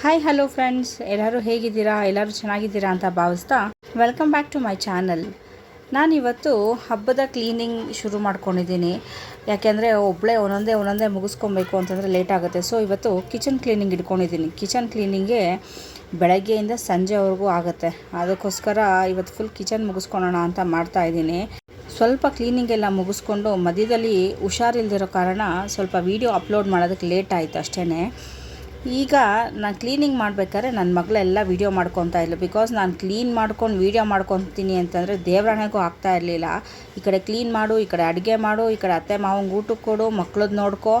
Hi hello friends ಎಲ್ಲರೂ ಹೇಗಿದ್ದೀರಾ? ಎಲ್ಲರೂ ಚೆನ್ನಾಗಿದ್ದೀರಾ ಅಂತ ಭಾವಿಸ್ತಾ welcome back to my channel ನಾನಿವತ್ತು ಹಬ್ಬದ ಕ್ಲೀನಿಂಗ್ ಶುರು ಮಾಡ್ಕೊಂಡಿದ್ದೀನಿ. ಯಾಕೆಂದರೆ ಒಬ್ಬಳೇ ಒಂದೊಂದೇ ಒಂದೊಂದೇ ಮುಗಿಸ್ಕೊಬೇಕು ಅಂತಂದರೆ ಲೇಟ್ ಆಗುತ್ತೆ. ಸೊ ಇವತ್ತು ಕಿಚನ್ ಕ್ಲೀನಿಂಗ್ ಇಟ್ಕೊಂಡಿದ್ದೀನಿ. ಕಿಚನ್ ಕ್ಲೀನಿಂಗೇ ಬೆಳಗ್ಗೆಯಿಂದ ಸಂಜೆವರೆಗೂ ಆಗುತ್ತೆ. ಅದಕ್ಕೋಸ್ಕರ ಇವತ್ತು ಫುಲ್ ಕಿಚನ್ ಮುಗಿಸ್ಕೊಳೋಣ ಅಂತ ಮಾಡ್ತಾ ಇದ್ದೀನಿ. ಸ್ವಲ್ಪ ಕ್ಲೀನಿಂಗ್ ಎಲ್ಲ ಮುಗಿಸ್ಕೊಂಡು ಮಧ್ಯದಲ್ಲಿ ಹುಷಾರಿಲ್ದಿರೋ ಕಾರಣ ಸ್ವಲ್ಪ ವೀಡಿಯೋ ಅಪ್ಲೋಡ್ ಮಾಡೋದಕ್ಕೆ ಲೇಟ್ ಆಯಿತು ಅಷ್ಟೇ ಈಗ ನಾನು ಕ್ಲೀನಿಂಗ್ ಮಾಡಬೇಕಾದ್ರೆ ನನ್ನ ಮಗಳೆಲ್ಲ ವೀಡಿಯೋ ಮಾಡ್ಕೊತಾ ಇಲ್ಲ ಬಿಕಾಸ್ ನಾನು ಕ್ಲೀನ್ ಮಾಡ್ಕೊಂಡು ವೀಡಿಯೋ ಮಾಡ್ಕೊತೀನಿ ಅಂತಂದರೆ ದೇವರಾಣೆಗೂ ಆಗ್ತಾ ಇರಲಿಲ್ಲ. ಈ ಕಡೆ ಕ್ಲೀನ್ ಮಾಡು, ಈ ಕಡೆ ಅಡುಗೆ ಮಾಡು, ಈ ಕಡೆ ಅತ್ತೆ ಮಾವಂಗೆ ಊಟಕ್ಕೆ ಕೊಡು ಮಕ್ಳದ್ದು ನೋಡ್ಕೊ,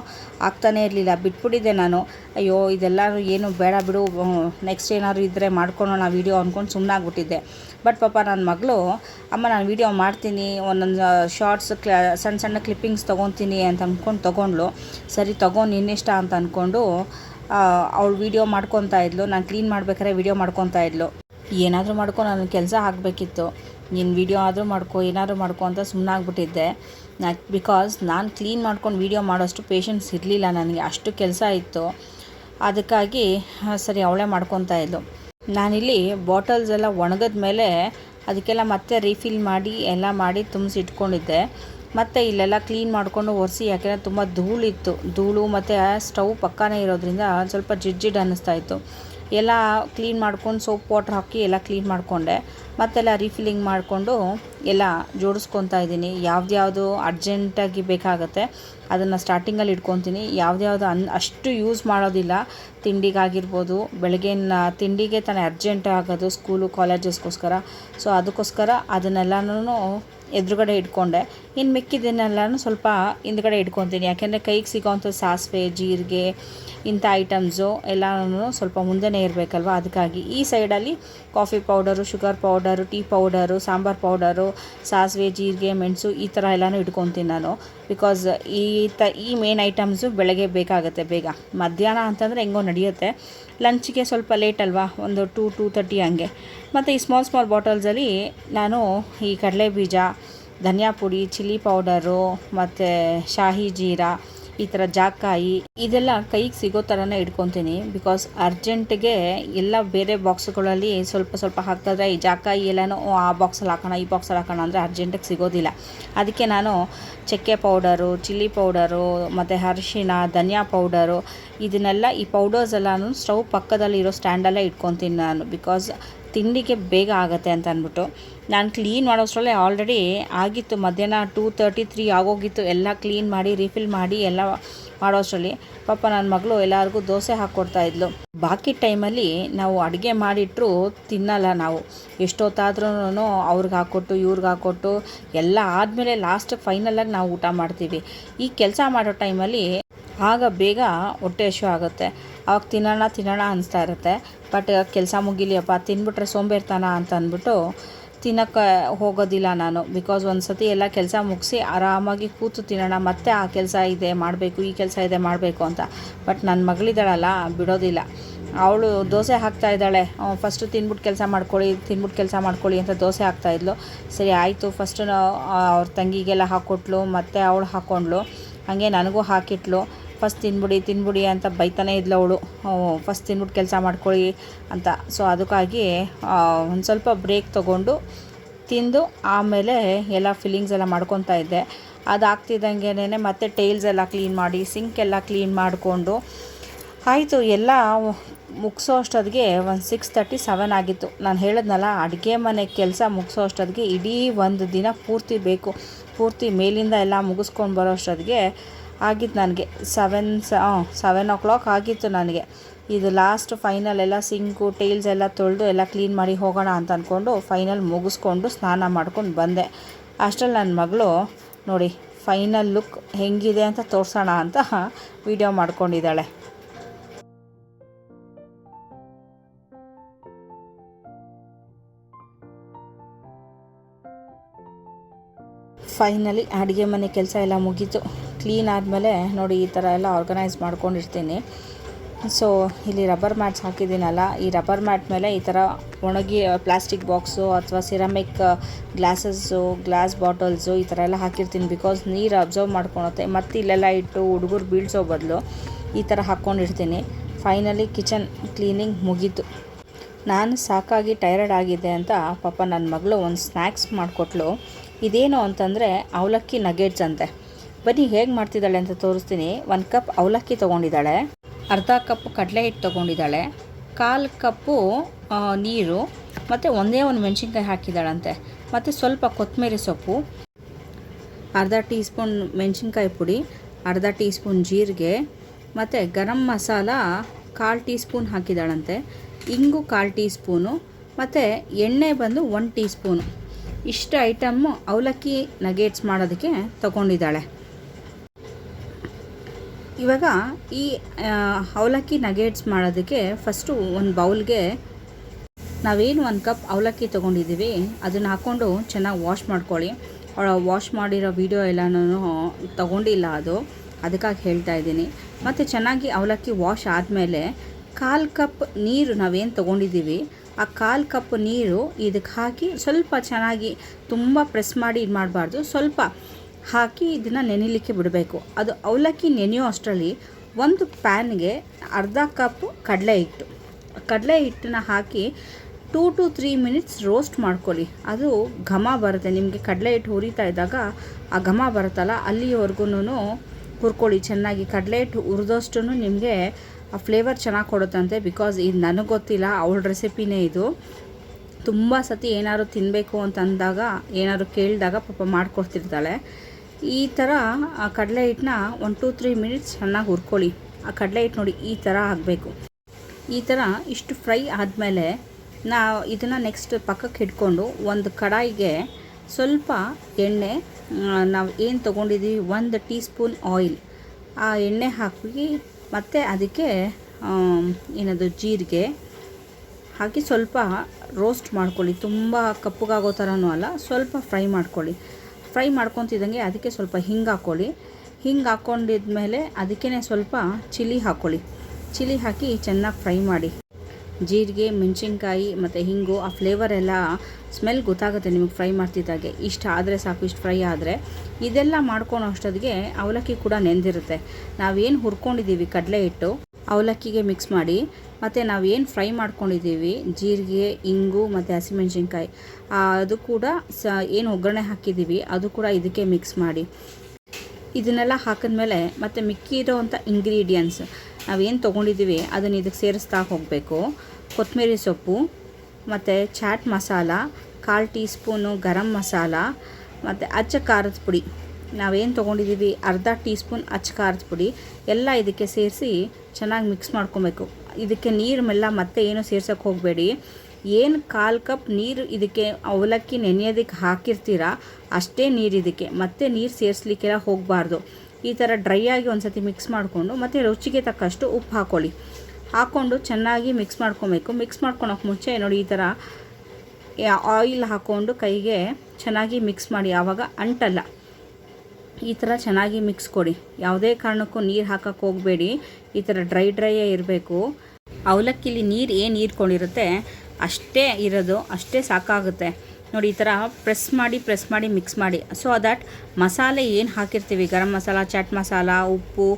ಆಗ್ತಾನೇ ಇರಲಿಲ್ಲ. ಬಿಟ್ಬಿಟ್ಟಿದ್ದೆ ನಾನು. ಅಯ್ಯೋ ಇದೆಲ್ಲ ಏನು ಬೇಡ ಬಿಡು ನೆಕ್ಸ್ಟ್ ಏನಾದ್ರು ಇದ್ದರೆ ಮಾಡ್ಕೊಳ್ಳೋಣ ವೀಡಿಯೋ ಅಂದ್ಕೊಂಡು ಸುಮ್ಮನಾಗ್ಬಿಟ್ಟಿದ್ದೆ ಬಟ್ ಪಾಪ ನನ್ನ ಮಗಳು, ಅಮ್ಮ, ನಾನು ವೀಡಿಯೋ ಮಾಡ್ತೀನಿ, ಒಂದೊಂದು ಶಾರ್ಟ್ಸ್ ಸಣ್ಣ ಸಣ್ಣ ಕ್ಲಿಪ್ಪಿಂಗ್ಸ್ ತೊಗೊತೀನಿ ಅಂತ ಅಂದ್ಕೊಂಡು ತೊಗೊಂಡ್ಲು ಸರಿ ತೊಗೊಂಡು ಇನ್ನಿಷ್ಟ ಅಂತ ಅಂದ್ಕೊಂಡು ಅವಳು ವೀಡಿಯೋ ಮಾಡ್ಕೊತಾ ಇದ್ಲು. ನಾನು ಕ್ಲೀನ್ ಮಾಡ್ಬೇಕಾದ್ರೆ ವೀಡಿಯೋ ಮಾಡ್ಕೊತಾ ಇದ್ಲು. ಏನಾದರೂ ಮಾಡ್ಕೊ ನನ್ನ ಕೆಲಸ ಆಗಬೇಕಿತ್ತು. ನೀನು ವೀಡಿಯೋ ಆದರೂ ಮಾಡ್ಕೊ, ಏನಾದರೂ ಮಾಡ್ಕೊ ಅಂತ ಸುಮ್ಮನಾಗ್ಬಿಟ್ಟಿದ್ದೆ ನಾ ಬಿಕಾಸ್ ನಾನು ಕ್ಲೀನ್ ಮಾಡ್ಕೊಂಡು ವೀಡಿಯೋ ಮಾಡೋಷ್ಟು ಪೇಷನ್ಸ್ ಇರಲಿಲ್ಲ ನನಗೆ. ಅಷ್ಟು ಕೆಲಸ ಇತ್ತು. ಅದಕ್ಕಾಗಿ ಸರಿ ಅವಳೇ ಮಾಡ್ಕೊತಾ ಇದ್ಲು. ನಾನಿಲ್ಲಿ ಬಾಟಲ್ಸ್ ಎಲ್ಲ ಒಣಗಿದ ಮೇಲೆ ಅದಕ್ಕೆಲ್ಲ ಮತ್ತೆ ರೀಫಿಲ್ ಮಾಡಿ, ಎಲ್ಲ ಮಾಡಿ ತುಂಬಿಸಿ ಇಟ್ಕೊಂಡಿದ್ದೆ ಮತ್ತು ಇಲ್ಲೆಲ್ಲ ಕ್ಲೀನ್ ಮಾಡಿಕೊಂಡು ಒರೆಸಿ, ಯಾಕೆಂದರೆ ತುಂಬ ಧೂಳಿತ್ತು. ಧೂಳು ಮತ್ತು ಸ್ಟವ್ ಪಕ್ಕನೇ ಇರೋದ್ರಿಂದ ಸ್ವಲ್ಪ ಜಿಡ್ಜಿಡ್ ಅನ್ನಿಸ್ತಾ ಇತ್ತು. ಎಲ್ಲ ಕ್ಲೀನ್ ಮಾಡ್ಕೊಂಡು ಸೋಪ್ ವಾಟ್ರ್ ಹಾಕಿ ಎಲ್ಲ ಕ್ಲೀನ್ ಮಾಡಿಕೊಂಡೆ. ಮತ್ತೆಲ್ಲ ರೀಫಿಲ್ಲಿಂಗ್ ಮಾಡಿಕೊಂಡು ಎಲ್ಲ ಜೋಡಿಸ್ಕೊತಾ ಇದ್ದೀನಿ. ಯಾವ್ದ್ಯಾವುದು ಅರ್ಜೆಂಟಾಗಿ ಬೇಕಾಗುತ್ತೆ ಅದನ್ನು ಸ್ಟಾರ್ಟಿಂಗಲ್ಲಿ ಇಟ್ಕೊತೀನಿ. ಯಾವ್ದ್ಯಾವುದು ಅನ್, ಅಷ್ಟು ಯೂಸ್ ಮಾಡೋದಿಲ್ಲ. ತಿಂಡಿಗಾಗಿರ್ಬೋದು, ಬೆಳಗ್ಗಿನ ತಿಂಡಿಗೆ ತಾನೇ ಅರ್ಜೆಂಟ್ ಆಗೋದು ಸ್ಕೂಲು ಕಾಲೇಜಸ್ಗೋಸ್ಕರ ಸೊ ಅದಕ್ಕೋಸ್ಕರ ಅದನ್ನೆಲ್ಲನೂ ಎದುರುಗಡೆ ಇಟ್ಕೊಂಡೆ. ಇನ್ನು ಮಿಕ್ಕಿದ್ದನ್ನೆಲ್ಲನೂ ಸ್ವಲ್ಪ ಹಿಂದ್ಗಡೆ ಇಟ್ಕೊತೀನಿ. ಯಾಕೆಂದರೆ ಕೈಗೆ ಸಿಗೋವಂಥ ಸಾಸಿವೆ, ಜೀರಿಗೆ, ಇಂಥ ಐಟಮ್ಸು ಎಲ್ಲನೂ ಸ್ವಲ್ಪ ಮುಂದೆನೇ ಇರಬೇಕಲ್ವ? ಅದಕ್ಕಾಗಿ ಈ ಸೈಡಲ್ಲಿ coffee powder, sugar powder, tea powder, sambar powder, ಸಾಸಿವೆ, ಜೀರಿಗೆ, ಮೆಣಸು ಈ ಥರ ಎಲ್ಲನೂ ಇಟ್ಕೊತೀನಿ ನಾನು. ಬಿಕಾಸ್ ಈ ತ, ಈ ಮೇನ್ ಐಟಮ್ಸು ಬೆಳಗ್ಗೆ ಬೇಕಾಗುತ್ತೆ ಬೇಗ. ಮಧ್ಯಾಹ್ನ ಅಂತಂದರೆ ಹೆಂಗೋ ನಡೆಯುತ್ತೆ. ಲಂಚ್ಗೆ ಸ್ವಲ್ಪ ಲೇಟ್ ಅಲ್ವಾ? ಒಂದು ಟೂ ಟೂ ತರ್ಟಿ ಹಂಗೆ. ಮತ್ತು ಈ ಸ್ಮಾಲ್ ಸ್ಮಾಲ್ ಬಾಟಲ್ಸಲ್ಲಿ ನಾನು ಈ ಕಡಲೆ ಬೀಜ ಧನಿಯಾ ಪುಡಿ, ಚಿಲ್ಲಿ ಪೌಡರು, ಮತ್ತು ಶಾಹಿ ಜೀರಾ, ಈ ಥರ ಜಾಕಾಯಿ, ಇದೆಲ್ಲ ಕೈಗೆ ಸಿಗೋ ಥರನೇ ಇಟ್ಕೊತೀನಿ. ಬಿಕಾಸ್ ಅರ್ಜೆಂಟ್ಗೆ ಎಲ್ಲ ಬೇರೆ ಬಾಕ್ಸ್ಗಳಲ್ಲಿ ಸ್ವಲ್ಪ ಸ್ವಲ್ಪ ಹಾಕಿದ್ರೆ ಈ ಜಾಕಾಯಿ ಎಲ್ಲನೂ ಆ ಬಾಕ್ಸಲ್ಲಿ ಹಾಕೋಣ, ಈ ಬಾಕ್ಸಲ್ಲಿ ಹಾಕೋಣ ಅಂದರೆ ಅರ್ಜೆಂಟಿಗೆ ಸಿಗೋದಿಲ್ಲ. ಅದಕ್ಕೆ ನಾನು ಚಕ್ಕೆ ಪೌಡರು, ಚಿಲ್ಲಿ ಪೌಡರು, ಮತ್ತು ಅರಿಶಿಣ, ಧನಿಯಾ ಪೌಡರು, ಇದನ್ನೆಲ್ಲ ಈ ಪೌಡರ್ಸ್ ಎಲ್ಲನೂ ಸ್ಟವ್ ಪಕ್ಕದಲ್ಲಿರೋ ಸ್ಟ್ಯಾಂಡಲ್ಲೇ ಇಟ್ಕೊತೀನಿ ನಾನು. ಬಿಕಾಸ್ ತಿಂಡಿಗೆ ಬೇಗ ಆಗುತ್ತೆ ಅಂತ ಅಂದ್ಬಿಟ್ಟು. ನಾನು ಕ್ಲೀನ್ ಮಾಡೋಷ್ಟರಲ್ಲೇ ಆಲ್ರೆಡಿ ಆಗಿತ್ತು. ಮಧ್ಯಾಹ್ನ ಟೂ ತರ್ಟಿ ತ್ರೀ ಆಗೋಗಿತ್ತು. ಎಲ್ಲ ಕ್ಲೀನ್ ಮಾಡಿ ರಿಫಿಲ್ ಮಾಡಿ, ಎಲ್ಲ ಮಾಡೋಷ್ಟರಲ್ಲಿ. ಪಾಪ ನನ್ನ ಮಗಳು ಎಲ್ಲರಿಗೂ ದೋಸೆ ಹಾಕ್ಕೊಡ್ತಾ ಇದ್ಲು. ಬಾಕಿ ಟೈಮಲ್ಲಿ ನಾವು ಅಡುಗೆ ಮಾಡಿಟ್ರು ತಿನ್ನಲ್ಲ ನಾವು. ಎಷ್ಟೊತ್ತಾದ್ರೂ ಅವ್ರಿಗೆ ಹಾಕ್ಕೊಟ್ಟು ಇವ್ರಿಗೆ ಹಾಕ್ಕೊಟ್ಟು ಎಲ್ಲ ಆದಮೇಲೆ ಲಾಸ್ಟ್ ಫೈನಲಾಗಿ ನಾವು ಊಟ ಮಾಡ್ತೀವಿ. ಈ ಕೆಲಸ ಮಾಡೋ ಟೈಮಲ್ಲಿ ಆಗ ಬೇಗ ಹೊಟ್ಟೆ ಹಶು ಆಗುತ್ತೆ. ಅವಾಗ ತಿನ್ನೋಣ ತಿನ್ನೋಣ ಅನಿಸ್ತಾ ಇರುತ್ತೆ. ಬಟ್ ಕೆಲಸ ಮುಗಿಲಿಯಪ್ಪ, ತಿನ್ಬಿಟ್ರೆ ಸೋಂಬೇರ್ತಾನ ಅಂತ ಅಂದ್ಬಿಟ್ಟು ತಿನ್ನೋಕ್ಕೆ ಹೋಗೋದಿಲ್ಲ ನಾನು. ಬಿಕಾಸ್ ಒಂದು ಸತಿ ಎಲ್ಲ ಕೆಲಸ ಮುಗಿಸಿ ಆರಾಮಾಗಿ ಕೂತು ತಿನ್ನೋಣ, ಮತ್ತೆ ಆ ಕೆಲಸ ಇದೆ ಮಾಡಬೇಕು, ಈ ಕೆಲಸ ಇದೆ ಮಾಡಬೇಕು ಅಂತ. ಬಟ್ ನನ್ನ ಮಗಳಿದ್ದಾಳಲ್ಲ, ಬಿಡೋದಿಲ್ಲ. ಅವಳು ದೋಸೆ ಹಾಕ್ತಾ ಇದ್ದಾಳೆ. ಫಸ್ಟು ತಿನ್ಬಿಟ್ಟು ಕೆಲಸ ಮಾಡ್ಕೊಳ್ಳಿ ತಿನ್ಬಿಟ್ಟು ಕೆಲಸ ಮಾಡ್ಕೊಳ್ಳಿ ಅಂತ ದೋಸೆ ಹಾಕ್ತಾಯಿದ್ಲು ಸರಿ, ಆಯಿತು. ಫಸ್ಟು ಅವ್ರ ತಂಗಿಗೆಲ್ಲ ಹಾಕ್ಕೊಟ್ಲು ಮತ್ತು ಅವಳು ಹಾಕ್ಕೊಂಡ್ಳು ಹಾಗೆ ನನಗೂ ಹಾಕಿಟ್ಲು. ಫಸ್ಟ್ ತಿನ್ಬಿಡಿ ತಿನ್ಬಿಡಿ ಅಂತ ಬೈತಾನೆ ಇದ್ಲು ಅವಳು. ಫಸ್ಟ್ ತಿನ್ಬಿಟ್ಟು ಕೆಲಸ ಮಾಡ್ಕೊಳ್ಳಿ ಅಂತ. ಸೊ ಅದಕ್ಕಾಗಿ ಒಂದು ಸ್ವಲ್ಪ ಬ್ರೇಕ್ ತೊಗೊಂಡು ತಿಂದು ಆಮೇಲೆ ಎಲ್ಲ ಫಿಲ್ಲಿಂಗ್ಸ್ ಎಲ್ಲ ಮಾಡ್ಕೊತಾ ಇದ್ದೆ. ಅದು ಆಗ್ತಿದ್ದಂಗೆನೇ ಮತ್ತೆ ಟೈಲ್ಸ್ ಎಲ್ಲ ಕ್ಲೀನ್ ಮಾಡಿ ಸಿಂಕ್ ಎಲ್ಲ ಕ್ಲೀನ್ ಮಾಡಿಕೊಂಡು ಆಯಿತು, ಎಲ್ಲ ಮುಗಿಸೋ ಅಷ್ಟೊತ್ತಿಗೆ ಒಂದು ಸಿಕ್ಸ್ ತರ್ಟಿ ಸೆವೆನ್ ಆಗಿತ್ತು. ನಾನು ಹೇಳಿದ್ನಲ್ಲ, ಅಡುಗೆ ಮನೆ ಕೆಲಸ ಮುಗಿಸೋ ಅಷ್ಟೊತ್ತಿಗೆ ಇಡೀ ಒಂದು ದಿನ ಪೂರ್ತಿ ಬೇಕು. ಪೂರ್ತಿ ಮೇಲಿಂದ ಎಲ್ಲ ಮುಗಿಸ್ಕೊಂಡು ಬರೋ ಅಷ್ಟೊತ್ತಿಗೆ ಆಗಿತ್ತು ನನಗೆ. ಸೆವೆನ್ ಸೆವೆನ್ ಓ ಕ್ಲಾಕ್ ಆಗಿತ್ತು ನನಗೆ. ಇದು ಲಾಸ್ಟ್ ಫೈನಲ್ ಎಲ್ಲ ಸಿಂಕು ಟೈಲ್ಸ್ ಎಲ್ಲ ತೊಳೆದು ಎಲ್ಲ ಕ್ಲೀನ್ ಮಾಡಿ ಹೋಗೋಣ ಅಂತ ಅಂದ್ಕೊಂಡು ಫೈನಲ್ ಮುಗಿಸ್ಕೊಂಡು ಸ್ನಾನ ಮಾಡ್ಕೊಂಡು ಬಂದೆ. ಅಷ್ಟರಲ್ಲಿ ನನ್ನ ಮಗಳು, ನೋಡಿ ಫೈನಲ್ ಲುಕ್ ಹೆಂಗಿದೆ ಅಂತ ತೋರಿಸೋಣ ಅಂತ ವಿಡಿಯೋ ಮಾಡ್ಕೊಂಡಿದ್ದಾಳೆ. ಫೈನಲಿ ಅಡುಗೆ ಮನೆ ಕೆಲಸ ಎಲ್ಲ ಮುಗೀತು. ಕ್ಲೀನ್ ಆದಮೇಲೆ ನೋಡಿ ಈ ಥರ ಎಲ್ಲ ಆರ್ಗನೈಸ್ ಮಾಡ್ಕೊಂಡಿರ್ತೀನಿ. ಸೊ ಇಲ್ಲಿ ರಬ್ಬರ್ ಮ್ಯಾಟ್ಸ್ ಹಾಕಿದ್ದೀನಲ್ಲ, ಈ ರಬ್ಬರ್ ಮ್ಯಾಟ್ ಮೇಲೆ ಈ ಥರ ಒಣಗಿ ಪ್ಲಾಸ್ಟಿಕ್ ಬಾಕ್ಸು ಅಥವಾ ಸಿರಾಮಿಕ್ ಗ್ಲಾಸಸ್ಸು ಗ್ಲಾಸ್ ಬಾಟಲ್ಸು ಈ ಥರ ಎಲ್ಲ ಹಾಕಿರ್ತೀನಿ ಬಿಕಾಸ್ ನೀರು ಅಬ್ಸರ್ವ್ ಮಾಡ್ಕೊಳುತ್ತೆ. ಮತ್ತು ಇಲ್ಲೆಲ್ಲ ಇಟ್ಟು ಹುಡುಗರು ಬೀಳ್ಸೋ ಬದಲು ಈ ಥರ ಹಾಕ್ಕೊಂಡಿರ್ತೀನಿ. ಫೈನಲಿ ಕಿಚನ್ ಕ್ಲೀನಿಂಗ್ ಮುಗೀತು. ನಾನು ಸಾಕಾಗಿ ಟೈರ್ಡ್ ಆಗಿದೆ ಅಂತ ಪಾಪ ನನ್ನ ಮಗಳು ಒಂದು ಸ್ನ್ಯಾಕ್ಸ್ ಮಾಡಿಕೊಟ್ಲು. ಇದೇನು ಅಂತಂದರೆ ಅವಲಕ್ಕಿ ನಗೆಟ್ಸ್ ಅಂತೆ. ಬನ್ನಿ, ಹೇಗೆ ಮಾಡ್ತಿದ್ದಾಳೆ ಅಂತ ತೋರಿಸ್ತೀನಿ. ಒಂದು ಕಪ್ ಅವಲಕ್ಕಿ ತೊಗೊಂಡಿದ್ದಾಳೆ. ಅರ್ಧ ಕಪ್ ಕಡಲೆ ಹಿಟ್ಟು ತೊಗೊಂಡಿದ್ದಾಳೆ. ಕಾಲು ಕಪ್ಪು ನೀರು, ಮತ್ತು ಒಂದೇ ಒಂದು ಮೆಣಸಿನ್ಕಾಯಿ ಹಾಕಿದ್ದಾಳಂತೆ. ಮತ್ತು ಸ್ವಲ್ಪ ಕೊತ್ತಂಬರಿ ಸೊಪ್ಪು, ಅರ್ಧ ಟೀ ಸ್ಪೂನ್ ಮೆಣಸಿನ್ಕಾಯಿ ಪುಡಿ, ಅರ್ಧ ಟೀ ಸ್ಪೂನ್ ಜೀರಿಗೆ, ಮತ್ತು ಗರಂ ಮಸಾಲ ಕಾಲು ಟೀ ಸ್ಪೂನ್ ಹಾಕಿದ್ದಾಳಂತೆ. ಇಂಗು ಕಾಲು ಟೀ ಸ್ಪೂನು ಮತ್ತು ಎಣ್ಣೆ ಬಂದು ಒನ್ ಟೀ ಸ್ಪೂನು ಇಷ್ಟು ಐಟಮ್ಮು ಅವಲಕ್ಕಿ ನಗೇಟ್ಸ್ ಮಾಡೋದಕ್ಕೆ ತಗೊಂಡಿದ್ದಾಳೆ. ಇವಾಗ ಈ ಅವಲಕ್ಕಿ ನಗೇಟ್ಸ್ ಮಾಡೋದಕ್ಕೆ ಫಸ್ಟು ಒಂದು ಬೌಲ್ಗೆ ನಾವೇನು ಒಂದು ಕಪ್ ಅವಲಕ್ಕಿ ತೊಗೊಂಡಿದ್ದೀವಿ, ಅದನ್ನು ಹಾಕ್ಕೊಂಡು ಚೆನ್ನಾಗಿ ವಾಶ್ ಮಾಡ್ಕೊಳ್ಳಿ. ವಾಶ್ ಮಾಡಿರೋ ವಿಡಿಯೋ ಎಲ್ಲನೂ ತಗೊಂಡಿಲ್ಲ ಅದು, ಅದಕ್ಕಾಗಿ ಹೇಳ್ತಾ ಇದ್ದೀನಿ. ಮತ್ತು ಚೆನ್ನಾಗಿ ಅವಲಕ್ಕಿ ವಾಶ್ ಆದಮೇಲೆ ಕಾಲು ಕಪ್ ನೀರು ನಾವೇನು ತೊಗೊಂಡಿದ್ದೀವಿ ಆ ಕಾಲು ಕಪ್ ನೀರು ಇದಕ್ಕೆ ಹಾಕಿ ಸ್ವಲ್ಪ ಚೆನ್ನಾಗಿ ತುಂಬ ಪ್ರೆಸ್ ಮಾಡಿ ಇದು ಮಾಡಬಾರ್ದು. ಸ್ವಲ್ಪ ಹಾಕಿ ಇದನ್ನು ನೆನಿಲಿಕ್ಕೆ ಬಿಡಬೇಕು. ಅದು ಅವಲಕ್ಕಿ ನೆನೆಯೋ ಅಷ್ಟರಲ್ಲಿ ಒಂದು ಪ್ಯಾನ್ಗೆ ಅರ್ಧ ಕಪ್ ಕಡಲೆ ಹಿಟ್ಟು. ಕಡಲೆ ಹಿಟ್ಟನ್ನ ಹಾಕಿ two to three minutes roast ಮಾಡ್ಕೊಳ್ಳಿ. ಅದು ಘಮ ಬರುತ್ತೆ. ನಿಮಗೆ ಕಡಲೆ ಹಿಟ್ಟು ಹುರಿತಾ ಇದ್ದಾಗ ಆ ಘಮ ಬರುತ್ತಲ್ಲ ಅಲ್ಲಿವರೆಗೂ ಹುರ್ಕೊಳ್ಳಿ ಚೆನ್ನಾಗಿ ಕಡಲೆ ಹಿಟ್ಟು ಹುರಿದಷ್ಟು ನಿಮಗೆ ಆ ಫ್ಲೇವರ್ ಚೆನ್ನಾಗಿ ಕೊಡುತ್ತಂತೆ ಬಿಕಾಸ್ ಇದು ನನಗೆ ಗೊತ್ತಿಲ್ಲ, ಅವಳ ರೆಸಿಪಿನೇ ಇದು. ತುಂಬ ಸತಿ ಏನಾದ್ರು ತಿನ್ನಬೇಕು ಅಂತ ಅಂದಾಗ ಏನಾದ್ರು ಕೇಳಿದಾಗ ಪಾಪ ಮಾಡಿಕೊಡ್ತಿರ್ತಾಳೆ. ಈ ಥರ ಆ ಕಡಲೆ ಹಿಟ್ಟನ್ನ ಒನ್ ಟು ತ್ರೀ ಮಿನಿಟ್ಸ್ ಚೆನ್ನಾಗಿ ಹುರ್ಕೊಳ್ಳಿ. ಆ ಕಡಲೆ ಹಿಟ್ಟು ನೋಡಿ ಈ ಥರ ಆಗಬೇಕು. ಈ ಥರ ಇಷ್ಟು ಫ್ರೈ ಆದಮೇಲೆ ನಾ ಇದನ್ನು ನೆಕ್ಸ್ಟ್ ಪಕ್ಕಕ್ಕೆ ಹಿಡ್ಕೊಂಡು ಒಂದು ಕಡಾಯಿಗೆ ಸ್ವಲ್ಪ ಎಣ್ಣೆ ನಾವು ಏನು ತೊಗೊಂಡಿದ್ದೀವಿ ಒಂದು ಟೀ ಸ್ಪೂನ್ ಆಯಿಲ್ ಆ ಎಣ್ಣೆ ಹಾಕಿ ಮತ್ತು ಅದಕ್ಕೆ ಏನದು, ಜೀರಿಗೆ ಹಾಕಿ ಸ್ವಲ್ಪ ರೋಸ್ಟ್ ಮಾಡ್ಕೊಳ್ಳಿ. ತುಂಬ ಕಪ್ಪಗಾಗೋ ಥರನೂ ಅಲ್ಲ, ಸ್ವಲ್ಪ ಫ್ರೈ ಮಾಡ್ಕೊಳ್ಳಿ. ಫ್ರೈ ಮಾಡ್ಕೊತಿದ್ದಂಗೆ ಅದಕ್ಕೆ ಸ್ವಲ್ಪ ಹಿಂಗೆ ಹಾಕ್ಕೊಳ್ಳಿ ಹಿಂಗೆ ಹಾಕ್ಕೊಂಡಿದ್ಮೇಲೆ ಅದಕ್ಕೇ ಸ್ವಲ್ಪ ಚಿಲ್ಲಿ ಹಾಕ್ಕೊಳ್ಳಿ ಚಿಲ್ಲಿ ಹಾಕಿ ಚೆನ್ನಾಗಿ ಫ್ರೈ ಮಾಡಿ. ಜೀರಿಗೆ, ಮೆಣಸಿನ್ಕಾಯಿ ಮತ್ತು ಹಿಂಗು, ಆ ಫ್ಲೇವರ್ ಎಲ್ಲ ಸ್ಮೆಲ್ ಗೊತ್ತಾಗುತ್ತೆ ನಿಮಗೆ ಫ್ರೈ ಮಾಡ್ತಿದ್ದಾಗೆ. ಇಷ್ಟ ಆದರೆ ಸಾಕು, ಇಷ್ಟು ಫ್ರೈ ಆದರೆ. ಇದೆಲ್ಲ ಮಾಡ್ಕೊಳೋ ಅಷ್ಟೊತ್ತಿಗೆ ಅವಲಕ್ಕಿ ಕೂಡ ನೆಂದಿರುತ್ತೆ. ನಾವೇನು ಹುರ್ಕೊಂಡಿದ್ದೀವಿ ಕಡಲೆ ಹಿಟ್ಟು, ಅವಲಕ್ಕಿಗೆ ಮಿಕ್ಸ್ ಮಾಡಿ, ಮತ್ತು ನಾವೇನು ಫ್ರೈ ಮಾಡ್ಕೊಂಡಿದ್ದೀವಿ ಜೀರಿಗೆ, ಇಂಗು, ಮತ್ತು ಹಸಿಮೆಣ್ಸಿನ್ಕಾಯಿ ಅದು ಕೂಡ ಸ, ಏನು ಒಗ್ಗರಣೆ ಹಾಕಿದ್ದೀವಿ ಅದು ಕೂಡ ಇದಕ್ಕೆ ಮಿಕ್ಸ್ ಮಾಡಿ. ಇದನ್ನೆಲ್ಲ ಹಾಕಿದ್ಮೇಲೆ ಮತ್ತು ಮಿಕ್ಕಿರೋವಂಥ ಇಂಗ್ರೀಡಿಯೆಂಟ್ಸ್ ನಾವೇನು ತೊಗೊಂಡಿದ್ದೀವಿ ಅದನ್ನು ಇದಕ್ಕೆ ಸೇರಿಸ್ತಾ ಹೋಗಬೇಕು. ಕೊತ್ತಂಬರಿ ಸೊಪ್ಪು, ಮತ್ತು ಚಾಟ್ ಮಸಾಲ, ಕಾಲು ಟೀ ಸ್ಪೂನು ಗರಂ ಮಸಾಲ ಮತ್ತು ಅಚ್ಚ ಖಾರದ ಪುಡಿ. ನಾವೇನು ತೊಗೊಂಡಿದ್ದೀವಿ ಅರ್ಧ ಟೀ ಸ್ಪೂನ್ ಅಚ್ಚ ಖಾರದ ಪುಡಿ. ಎಲ್ಲ ಇದಕ್ಕೆ ಸೇರಿಸಿ ಚೆನ್ನಾಗಿ ಮಿಕ್ಸ್ ಮಾಡ್ಕೊಬೇಕು. ಇದಕ್ಕೆ ನೀರು ಮೆಲ್ಲ ಮತ್ತೆ ಏನು ಸೇರ್ಸೋಕ್ಕೆ ಹೋಗಬೇಡಿ. ಏನು ಕಾಲು ಕಪ್ ನೀರು ಇದಕ್ಕೆ ಅವಲಕ್ಕಿ ನೆನೆಯೋದಕ್ಕೆ ಹಾಕಿರ್ತೀರ, ಅಷ್ಟೇ ನೀರು ಇದಕ್ಕೆ. ಮತ್ತೆ ನೀರು ಸೇರಿಸ್ಲಿಕ್ಕೆಲ್ಲ ಹೋಗಬಾರ್ದು. ಈ ಥರ ಡ್ರೈ ಆಗಿ ಒಂದು ಸತಿ ಮಿಕ್ಸ್ ಮಾಡಿಕೊಂಡು, ಮತ್ತು ರುಚಿಗೆ ತಕ್ಕಷ್ಟು ಉಪ್ಪು ಹಾಕ್ಕೊಳ್ಳಿ ಹಾಕ್ಕೊಂಡು ಚೆನ್ನಾಗಿ ಮಿಕ್ಸ್ ಮಾಡ್ಕೊಬೇಕು. ಮಿಕ್ಸ್ ಮಾಡ್ಕೊಳಕ್ಕೆ ಮುಂಚೆ ನೋಡಿ ಈ ಥರ ಆಯಿಲ್ ಹಾಕ್ಕೊಂಡು ಕೈಗೆ ಚೆನ್ನಾಗಿ ಮಿಕ್ಸ್ ಮಾಡಿ. ಆವಾಗ ಅಂಟಲ್ಲ. ಈ ಥರ ಚೆನ್ನಾಗಿ ಮಿಕ್ಸ್ ಕೊಡಿ. ಯಾವುದೇ ಕಾರಣಕ್ಕೂ ನೀರು ಹಾಕಕ್ಕೆ ಹೋಗಬೇಡಿ. ಈ ಥರ ಡ್ರೈ ಡ್ರೈಯೇ ಇರಬೇಕು. ಅವಲಕ್ಕಿಲಿ ನೀರು ಏನು ಹೀರ್ಕೊಂಡಿರುತ್ತೆ ಅಷ್ಟೇ ಇರೋದು, ಅಷ್ಟೇ ಸಾಕಾಗುತ್ತೆ. ನೋಡಿ, ಈ ಥರ ಪ್ರೆಸ್ ಮಾಡಿ ಪ್ರೆಸ್ ಮಾಡಿ ಮಿಕ್ಸ್ ಮಾಡಿ. ಸೊ ದಟ್ ಮಸಾಲೆ ಏನು ಹಾಕಿರ್ತೀವಿ? ಗರಂ ಮಸಾಲ, ಚಾಟ್ ಮಸಾಲ, ಉಪ್ಪು,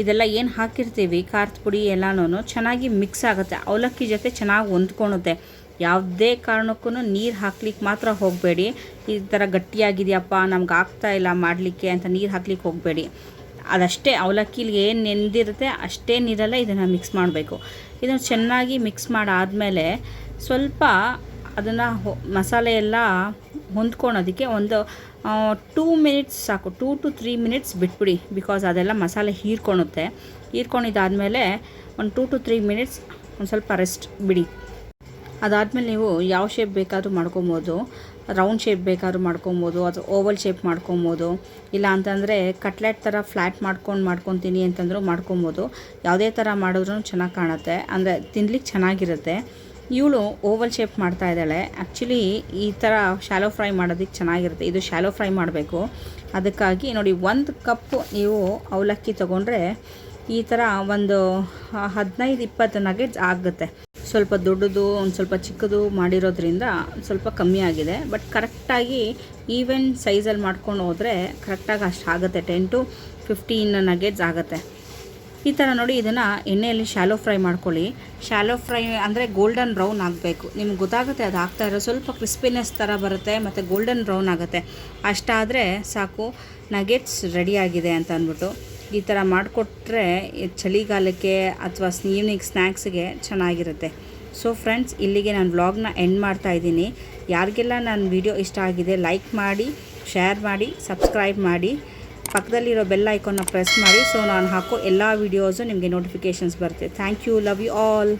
ಇದೆಲ್ಲ ಏನು ಹಾಕಿರ್ತೀವಿ? ಖಾರದ ಪುಡಿ ಎಲ್ಲನೂ ಚೆನ್ನಾಗಿ ಮಿಕ್ಸ್ ಆಗುತ್ತೆ. ಅವಲಕ್ಕಿ ಜೊತೆ ಚೆನ್ನಾಗಿ ಹೊಂದ್ಕೊಳುತ್ತೆ. ಯಾವುದೇ ಕಾರಣಕ್ಕೂ ನೀರು ಹಾಕ್ಲಿಕ್ಕೆ ಮಾತ್ರ ಹೋಗಬೇಡಿ. ಈ ಥರ ಗಟ್ಟಿಯಾಗಿದೆಯಪ್ಪ, ನಮ್ಗೆ ಆಗ್ತಾ ಇಲ್ಲ ಮಾಡಲಿಕ್ಕೆ ಅಂತ ನೀರು ಹಾಕ್ಲಿಕ್ಕೆ ಹೋಗಬೇಡಿ. ಅದಷ್ಟೇ ಅವಲಕ್ಕಿಲಿ ಏನು ನೆಂದಿರುತ್ತೆ ಅಷ್ಟೇ ನೀರಲ್ಲೇ ಇದನ್ನು ಮಿಕ್ಸ್ ಮಾಡಬೇಕು. ಇದನ್ನು ಚೆನ್ನಾಗಿ ಮಿಕ್ಸ್ ಮಾಡಾದಮೇಲೆ ಸ್ವಲ್ಪ ಅದನ್ನು ಮಸಾಲೆ ಎಲ್ಲ ಹೊಂದ್ಕೊಳೋದಕ್ಕೆ ಒಂದು ಟೂ ಮಿನಿಟ್ಸ್ ಸಾಕು ಟೂ ಟು ತ್ರೀ ಮಿನಿಟ್ಸ್ ಬಿಟ್ಬಿಡಿ. ಬಿಕಾಸ್ ಅದೆಲ್ಲ ಮಸಾಲೆ ಹೀರ್ಕೊಳುತ್ತೆ. ಹೀರ್ಕೊಂಡಿದ್ದಾದಮೇಲೆ ಒಂದು ಟೂ ಟು ತ್ರೀ ಮಿನಿಟ್ಸ್ ಒಂದು ಸ್ವಲ್ಪ ರೆಸ್ಟ್ ಬಿಡಿ. ಅದಾದಮೇಲೆ ನೀವು ಯಾವ ಶೇಪ್ ಬೇಕಾದರೂ ಮಾಡ್ಕೊಬೋದು. ರೌಂಡ್ ಶೇಪ್ ಬೇಕಾದ್ರೂ ಮಾಡ್ಕೊಬೋದು. ಅಥವಾ ಓವಲ್ ಶೇಪ್ ಮಾಡ್ಕೊಬೋದು. ಇಲ್ಲ ಅಂತಂದರೆ ಕಟ್ಲೆಟ್ ಥರ ಫ್ಲ್ಯಾಟ್ ಮಾಡ್ಕೊಂಡು ಮಾಡ್ಕೊತೀನಿ ಅಂತಂದರೂ ಮಾಡ್ಕೊಬೋದು. ಯಾವುದೇ ಥರ ಮಾಡಿದ್ರೂ ಚೆನ್ನಾಗಿ ಕಾಣುತ್ತೆ. ಅಂದರೆ ತಿನ್ಲಿಕ್ಕೆ ಚೆನ್ನಾಗಿರುತ್ತೆ. ಇವಳು ಓವಲ್ ಶೇಪ್ ಮಾಡ್ತಾ ಇದ್ದಾಳೆ. ಆ್ಯಕ್ಚುಲಿ ಈ ಥರ ಶಾಲೋ ಫ್ರೈ ಮಾಡೋದಕ್ಕೆ ಚೆನ್ನಾಗಿರುತ್ತೆ. ಇದು ಶಾಲೋ ಫ್ರೈ ಮಾಡಬೇಕು. ಅದಕ್ಕಾಗಿ ನೋಡಿ ಒಂದು ಕಪ್ಪು ನೀವು ಅವಲಕ್ಕಿ ತೊಗೊಂಡ್ರೆ ಈ ಥರ ಒಂದು ಹದಿನೈದು ಇಪ್ಪತ್ತು ನಗೆಟ್ಸ್ ಆಗುತ್ತೆ. ಸ್ವಲ್ಪ ದೊಡ್ಡದು, ಒಂದು ಸ್ವಲ್ಪ ಚಿಕ್ಕದು ಮಾಡಿರೋದ್ರಿಂದ ಸ್ವಲ್ಪ ಕಮ್ಮಿ ಆಗಿದೆ. ಬಟ್ ಕರೆಕ್ಟಾಗಿ ಈವೆನ್ ಸೈಜಲ್ಲಿ ಮಾಡ್ಕೊಂಡು ಹೋದರೆ ಕರೆಕ್ಟಾಗಿ ಅಷ್ಟು ಆಗುತ್ತೆ. ಟೆನ್ ಟು ಫಿಫ್ಟೀನ್ ನಗೆಟ್ಸ್ ಆಗುತ್ತೆ. ಈ ಥರ ನೋಡಿ ಇದನ್ನು ಎಣ್ಣೆಯಲ್ಲಿ ಶಾಲೋ ಫ್ರೈ ಮಾಡ್ಕೊಳ್ಳಿ. ಶಾಲೋ ಫ್ರೈ ಅಂದರೆ ಗೋಲ್ಡನ್ ಬ್ರೌನ್ ಆಗಬೇಕು. ನಿಮ್ಗೆ ಗೊತ್ತಾಗುತ್ತೆ ಅದು ಆಗ್ತಾ ಇರೋ ಸ್ವಲ್ಪ ಕ್ರಿಸ್ಪಿನೆಸ್ ಥರ ಬರುತ್ತೆ ಮತ್ತು ಗೋಲ್ಡನ್ ಬ್ರೌನ್ ಆಗುತ್ತೆ. ಅಷ್ಟಾದರೆ ಸಾಕು ನಗೆಟ್ಸ್ ರೆಡಿಯಾಗಿದೆ ಅಂತ ಅಂದ್ಬಿಟ್ಟು. ಈ ಥರ ಮಾಡಿಕೊಟ್ರೆ ಚಳಿಗಾಲಕ್ಕೆ ಅಥವಾ ಈವ್ನಿಂಗ್ ಸ್ನ್ಯಾಕ್ಸ್ಗೆ ಚೆನ್ನಾಗಿರುತ್ತೆ. ಸೊ ಫ್ರೆಂಡ್ಸ್ ಇಲ್ಲಿಗೆ ನಾನು ವ್ಲಾಗ್ನ ಎಂಡ್ ಮಾಡ್ತಾ ಇದ್ದೀನಿ. ಯಾರಿಗೆಲ್ಲ ನನ್ನ ವಿಡಿಯೋ ಇಷ್ಟ ಆಗಿದೆ ಲೈಕ್ ಮಾಡಿ ಶೇರ್ ಮಾಡಿ ಸಬ್ಸ್ಕ್ರೈಬ್ ಮಾಡಿ, ಪಕ್ಕದಲ್ಲಿರೋ ಬೆಲ್ ಐಕಾನ್ನ ಪ್ರೆಸ್ ಮಾಡಿ ಸೊ ನಾನು ಹಾಕೋ ಎಲ್ಲ ವೀಡಿಯೋಸು ನಿಮಗೆ ನೋಟಿಫಿಕೇಷನ್ಸ್ ಬರುತ್ತೆ. Thank you love you all